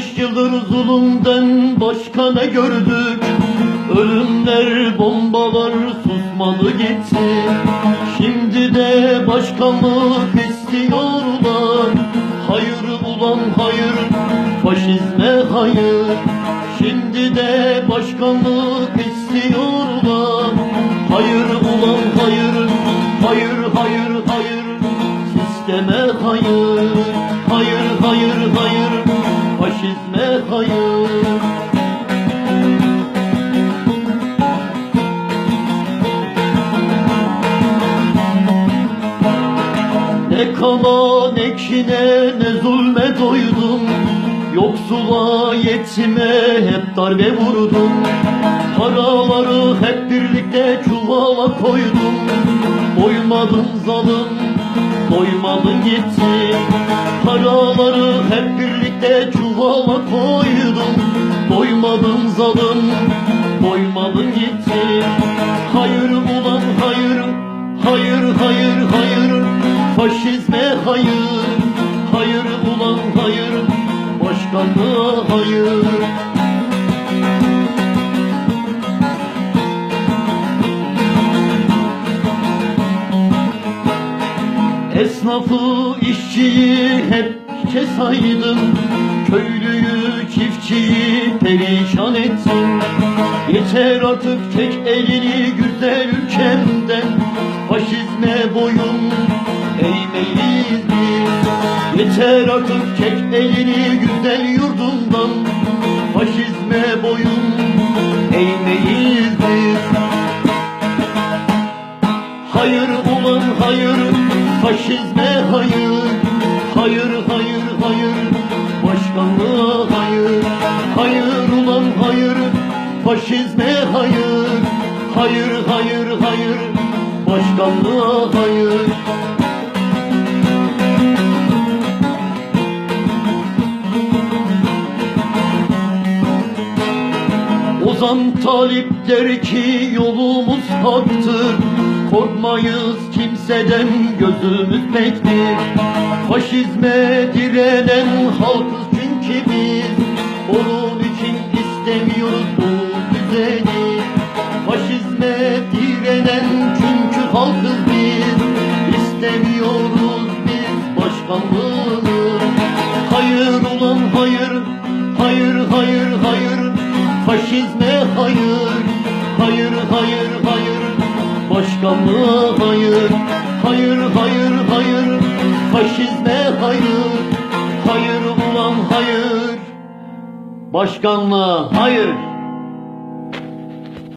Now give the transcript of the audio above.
25 yıldır zulümden başka ne gördük? Ölümler, bombalar susmadı gitti. Şimdi de başkanlık istiyorlar. Hayır ulan hayır, faşizme hayır. Şimdi de başkanlık istiyorlar Sisteme hayır, hayır hayır hayır. Faşizme hayır. Ne kalan ekine ne zulme doydum. Yoksula yetime hep darbe vurdum. Paraları hep birlikte çuvala koydum. Doymadın zalim, doymadın gitti? Paraları hep birlikte çuvala koydum. Doymadın zalim, doymadın gitti? Hayır ulan hayır, hayır hayır hayır. Faşizme hayır, hayır ulan hayır. Başkanlığa hayır Esnafı, işçiyi hep hiçe saydın Köylüyü, çiftçiyi perişan ettin. Yeter artık çek elini güzel ülkemden Faşizme boyun eğmeyiz biz. Yeter artık çek elini güzel yurdundan faşizme hayır Hayır hayır hayır, başkanlığa hayır Hayır ulan hayır, faşizme hayır Hayır hayır hayır, başkanlığa hayır Ozan Talip der ki yolumuz haktır. Korkmayız kimseden gözümüz pektir. Faşizme direnen halkız çünkü biz. Onun için istemiyoruz bu düzeni. Faşizme direnen çünkü halkız biz. İstemiyoruz biz başkanlığını. Hayır ulan hayır, hayır hayır hayır. Faşizme hayır, hayır hayır hayır Başkanlığa hayır, hayır hayır hayır Faşizme hayır, hayır ulan hayır. Başkanlığa hayır